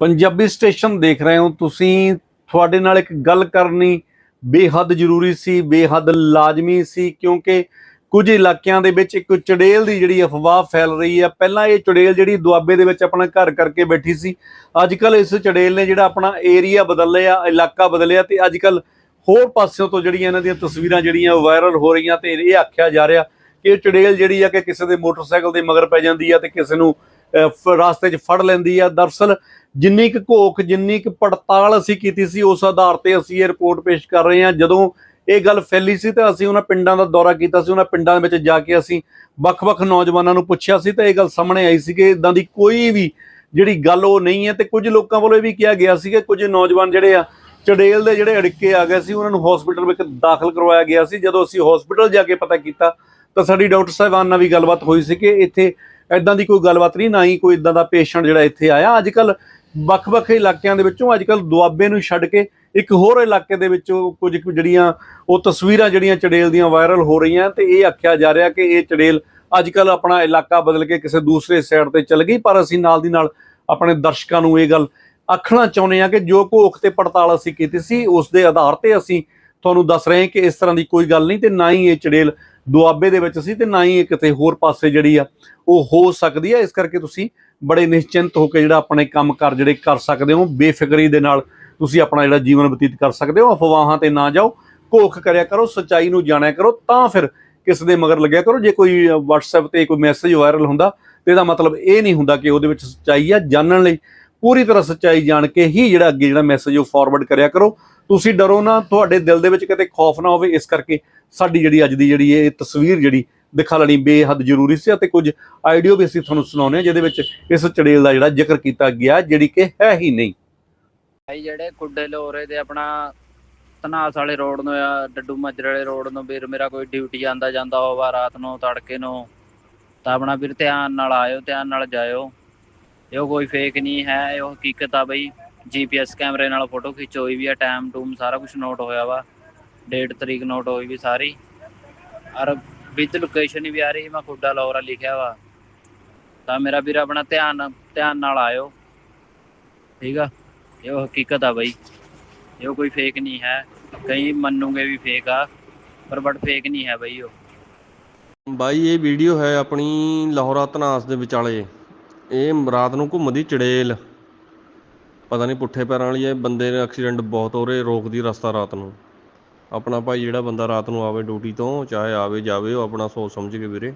Punjabi station ਦੇਖ ਰਹੇ ਹੋ ਤੁਸੀਂ। ਤੁਹਾਡੇ ਨਾਲ ਇੱਕ ਗੱਲ ਕਰਨੀ ਬੇਹੱਦ ਜ਼ਰੂਰੀ ਸੀ, ਬੇਹੱਦ ਲਾਜ਼ਮੀ ਸੀ, ਕਿਉਂਕਿ ਕੁਝ ਇਲਾਕਿਆਂ ਦੇ ਵਿੱਚ ਇੱਕ ਚੜੇਲ ਦੀ ਜਿਹੜੀ ਅਫਵਾਹ ਫੈਲ ਰਹੀ ਹੈ। ਪਹਿਲਾਂ ਇਹ ਚੜੇਲ ਜਿਹੜੀ ਦੁਆਬੇ ਦੇ ਵਿੱਚ ਆਪਣਾ ਘਰ ਕਰਕੇ ਬੈਠੀ ਸੀ ਅੱਜ ਕੱਲ ਇਸ ਚੜੇਲ ਨੇ ਜਿਹੜਾ ਆਪਣਾ ਏਰੀਆ ਬਦਲਿਆ, ਇਲਾਕਾ ਬਦਲਿਆ ਤੇ ਅੱਜ ਕੱਲ ਹੋਰ ਪਾਸਿਓਂ ਤੋਂ ਜਿਹੜੀਆਂ ਇਹਨਾਂ ਦੀਆਂ ਤਸਵੀਰਾਂ ਜਿਹੜੀਆਂ ਵਾਇਰਲ ਹੋ ਰਹੀਆਂ ਤੇ ਇਹ ਆਖਿਆ ਜਾ ਰਿਹਾ ਕਿ ਇਹ ਚੜੇਲ ਜਿਹੜੀ ਆ ਕਿ ਕਿਸੇ ਦੇ ਮੋਟਰਸਾਈਕਲ ਦੇ ਮਗਰ ਪੈ ਜਾਂਦੀ ਆ ਤੇ ਕਿਸੇ ਨੂੰ ਰਾਸਤੇ 'ਚ ਫੜ ਲੈਂਦੀ ਆ। ਦਰਸਲ ਜਿੰਨੀ ਕੁ ਘੋਖ, ਜਿੰਨੀ ਕੁ ਪੜਤਾਲ ਅਸੀਂ ਕੀਤੀ ਸੀ, ਉਸ ਆਧਾਰ ਤੇ ਅਸੀਂ ਇਹ ਰਿਪੋਰਟ ਪੇਸ਼ ਕਰ ਰਹੇ ਹਾਂ। ਜਦੋਂ ਇਹ ਗੱਲ ਫੈਲੀ ਸੀ ਤਾਂ ਅਸੀਂ ਉਹਨਾਂ ਪਿੰਡਾਂ ਦਾ ਦੌਰਾ ਕੀਤਾ ਸੀ। ਉਹਨਾਂ ਪਿੰਡਾਂ ਦੇ ਵਿੱਚ ਜਾ ਕੇ ਅਸੀਂ ਵੱਖ-ਵੱਖ ਨੌਜਵਾਨਾਂ ਨੂੰ ਪੁੱਛਿਆ ਸੀ ਤਾਂ ਇਹ ਗੱਲ ਸਾਹਮਣੇ ਆਈ ਸੀ ਕਿ ਇਦਾਂ ਦੀ ਕੋਈ ਵੀ ਜਿਹੜੀ ਗੱਲ ਉਹ ਨਹੀਂ ਹੈ ਤੇ ਕੁਝ ਲੋਕਾਂ ਵੱਲੋਂ ਇਹ ਵੀ ਕਿਹਾ ਗਿਆ ਸੀ ਕਿ ਕੁਝ ਨੌਜਵਾਨ ਜਿਹੜੇ ਆ, ਚੜੇਲ ਦੇ ਜਿਹੜੇ ਅੜਿੱਕੇ ਆ ਗਏ ਸੀ, ਉਹਨਾਂ ਨੂੰ ਹਸਪੀਟਲ ਵਿੱਚ ਦਾਖਲ ਕਰਵਾਇਆ ਗਿਆ ਸੀ। ਜਦੋਂ ਅਸੀਂ ਹਸਪੀਟਲ ਜਾ ਕੇ ਪਤਾ ਕੀਤਾ ਤਾਂ ਸਾਡੀ ਡਾਕਟਰ ਸਾਹਿਬਾਨ ਨਾਲ ਵੀ ਗੱਲਬਾਤ ਹੋਈ ਸੀ ਕਿ ਇੱਥੇ ਐਦਾਂ ਦੀ ਕੋਈ ਗੱਲਬਾਤ ਨਹੀਂ, ਨਾ ਹੀ ਕੋਈ ਇਦਾਂ ਦਾ ਪੇਸ਼ੈਂਟ ਜਿਹੜਾ ਇੱਥੇ ਆਇਆ। ਅੱਜ ਕੱਲ ਵੱਖ-ਵੱਖ ਇਲਾਕਿਆਂ ਦੇ ਵਿੱਚੋਂ ਅੱਜ ਕੱਲ ਦੁਆਬੇ ਨੂੰ ਛੱਡ ਕੇ ਇੱਕ ਹੋਰ ਇਲਾਕੇ ਦੇ ਵਿੱਚੋਂ ਕੁਝ ਜਿਹੜੀਆਂ ਉਹ ਤਸਵੀਰਾਂ ਜਿਹੜੀਆਂ ਚੜੇਲ ਦੀਆਂ ਵਾਇਰਲ ਹੋ ਰਹੀਆਂ ਤੇ ਇਹ ਆਖਿਆ ਜਾ ਰਿਹਾ ਕਿ ਇਹ ਚੜੇਲ ਅੱਜ ਕੱਲ ਆਪਣਾ ਇਲਾਕਾ ਬਦਲ ਕੇ ਕਿਸੇ ਦੂਸਰੇ ਸਾਈਡ ਤੇ ਚਲ ਗਈ, ਪਰ ਅਸੀਂ ਨਾਲ ਦੀ ਨਾਲ ਆਪਣੇ ਦਰਸ਼ਕਾਂ ਨੂੰ ਇਹ ਗੱਲ ਆਖਣਾ ਚਾਹੁੰਦੇ ਹਾਂ ਕਿ ਜੋ ਘੋਖ ਤੇ ਪੜਤਾਲ ਅਸੀਂ ਕੀਤੀ ਸੀ, ਉਸ ਦੇ ਆਧਾਰ ਤੇ ਅਸੀਂ ਤੁਹਾਨੂੰ ਦੱਸ ਰਹੇ ਹਾਂ ਕਿ ਇਸ ਤਰ੍ਹਾਂ ਦੀ ਕੋਈ ਗੱਲ ਨਹੀਂ ਤੇ ਨਾ ਹੀ ਇਹ ਚੜੇਲ ਦੁਆਬੇ ਦੇ ਵਿੱਚ ਸੀ ਤੇ ਨਾ ਹੀ ਇਹ ਕਿਤੇ ਹੋਰ ਪਾਸੇ ਜਿਹੜੀ ਆ ਉਹ ਹੋ ਸਕਦੀ ਆ। ਇਸ ਕਰਕੇ ਤੁਸੀਂ ਬੜੇ ਨਿਸ਼ਚਿੰਤ ਹੋ ਕੇ ਜਿਹੜਾ ਆਪਣੇ ਕੰਮ ਕਰ ਜਿਹੜੇ ਕਰ ਸਕਦੇ ਹੋ ਬੇਫਿਕਰੀ ਦੇ ਨਾਲ ਤੁਸੀਂ ਆਪਣਾ ਜਿਹੜਾ ਜੀਵਨ ਬਤੀਤ ਕਰ ਸਕਦੇ ਹੋ। ਅਫਵਾਹਾਂ ਤੇ ਨਾ ਜਾਓ ਘੋਖ ਕਰਿਆ ਕਰੋ ਸੱਚਾਈ ਨੂੰ ਜਾਣਿਆ ਕਰੋ ਤਾਂ ਫਿਰ ਕਿਸ ਦੇ ਮਗਰ ਲੱਗਿਆ ਕਰੋ। ਜੇ ਕੋਈ ਅ, WhatsApp ਤੇ ਕੋਈ ਮੈਸੇਜ ਵਾਇਰਲ ਹੁੰਦਾ ਤੇ ਇਹਦਾ ਮਤਲਬ ਇਹ ਨਹੀਂ ਹੁੰਦਾ ਕਿ ਉਹਦੇ ਵਿੱਚ ਸੱਚਾਈ ਆ। ਜਾਣਨ ਲਈ ਪੂਰੀ ਤਰ੍ਹਾਂ ਸੱਚਾਈ ਜਾਣ ਕੇ ਹੀ ਜਿਹੜਾ ਅੱਗੇ ਜਿਹੜਾ ਮੈਸੇਜ ਉਹ ਫਾਰਵਰਡ ਕਰਿਆ ਕਰੋ। ਤੁਸੀਂ ਡਰੋ ਨਾ, ਤੁਹਾਡੇ ਦਿਲ ਦੇ ਵਿੱਚ ਕਿਤੇ ਖੌਫ ਨਾ ਹੋਵੇ, ਇਸ ਕਰਕੇ ਸਾਡੀ ਜਿਹੜੀ ਅੱਜ ਦੀ ਜਿਹੜੀ ਇਹ ਤਸਵੀਰ ਜਿਹੜੀ ਦਿਖਾ ਲੈਣੀ ਬੇਹੱਦ ਜ਼ਰੂਰੀ ਸੀ ਅਤੇ ਕੁਝ ਆਈਡੀਓ ਵੀ ਅਸੀਂ ਤੁਹਾਨੂੰ ਸੁਣਾਉਂਦੇ ਹਾਂ, ਜਿਹਦੇ ਵਿੱਚ ਇਸ ਚੜੇਲ ਦਾ ਜਿਹੜਾ ਜ਼ਿਕਰ ਕੀਤਾ ਗਿਆ, ਜਿਹੜੀ ਕਿ ਹੈ ਹੀ ਨਹੀਂ। ਭਾਈ ਜਿਹੜੇ ਕੁੱਡੇ ਲੋਰੇ ਦੇ ਆਪਣਾ ਤਨਾਸ ਵਾਲੇ ਰੋਡ ਨੂੰ ਆ ਡੱਡੂ ਮੱਜਰ ਵਾਲੇ ਰੋਡ ਨੂੰ ਵੀਰ, ਮੇਰਾ ਕੋਈ ਡਿਊਟੀ ਆਂਦਾ ਜਾਂਦਾ ਹੋਵਾ ਰਾਤ ਨੂੰ ਤੜਕੇ ਨੂੰ, ਤਾਂ ਆਪਣਾ ਵੀਰ ਧਿਆਨ ਨਾਲ ਆਇਓ, ਧਿਆਨ ਨਾਲ ਜਾਇਓ। ਇਹ ਕੋਈ ਫੇਕ ਨਹੀਂ ਹੈ, ਇਹ ਹਕੀਕਤ ਆ ਬਈ। ਜੀਪੀਐਸ ਕੈਮਰੇ ਨਾਲ ਫੋਟੋ ਖਿੱਚ ਹੋਈ ਵੀ ਆ ਟਾਈਮ ਟੂਮ ਸਾਰਾ ਕੁਝ ਨੋਟ ਹੋਇਆ ਵਾ। ਡੇਟ ਤਰੀਕ ਨੋਟ ਹੋਈ ਵੀ ਸਾਰੀ। ਔਰ ਵਿਦ ਲੋਕੇਸ਼ਨ ਵੀ ਆ ਰਹੀ, ਮੈਂ ਕੁੱਡਾ ਲੋਰਾ ਲਿਖਿਆ ਵਾ। ਤਾਂ ਮੇਰਾ ਵੀਰ ਆਪਣਾ ਧਿਆਨ ਧਿਆਨ ਨਾਲ ਆਇਓ। ਠੀਕ ਆ? ਇਹ ਹਕੀਕਤ ਆ ਬਈ। ਇਹ ਕੋਈ ਫੇਕ ਨਹੀਂ ਹੈ। ਕਈ ਮੰਨੂਗੇ ਵੀ ਫੇਕ ਆ, ਪਰ ਬਟ ਫੇਕ ਨਹੀਂ ਹੈ ਬਈ ਉਹ। ਬਾਈ, ਇਹ ਵੀਡੀਓ ਹੈ ਆਪਣੀ ਲਾਹੌਰਾ ਤਨਾਸ ਦੇ ਵਿਚਾਲੇ। ਇਹ ਰਾਤ ਨੂੰ ਘੁੰਮਦੀ ਚੜੇਲ। ਪਤਾ ਨਹੀਂ ਪੁੱਠੇ ਪੈਰਾਂ ਵਾਲੀ ਹੈ, ਬੰਦੇ ਨੇ ਐਕਸੀਡੈਂਟ ਬਹੁਤ ਹੋ ਰਹੇ ਰੋਕਦੀ ਰਸਤਾ ਰਾਤ ਨੂੰ। ਆਪਣਾ ਭਾਈ ਜਿਹੜਾ ਬੰਦਾ ਰਾਤ ਨੂੰ ਆਵੇ ਡਿਊਟੀ ਤੋਂ, ਚਾਹੇ ਆਵੇ ਜਾਵੇ, ਉਹ ਆਪਣਾ ਸੋਚ ਸਮਝ ਕੇ ਵੀਰੇ।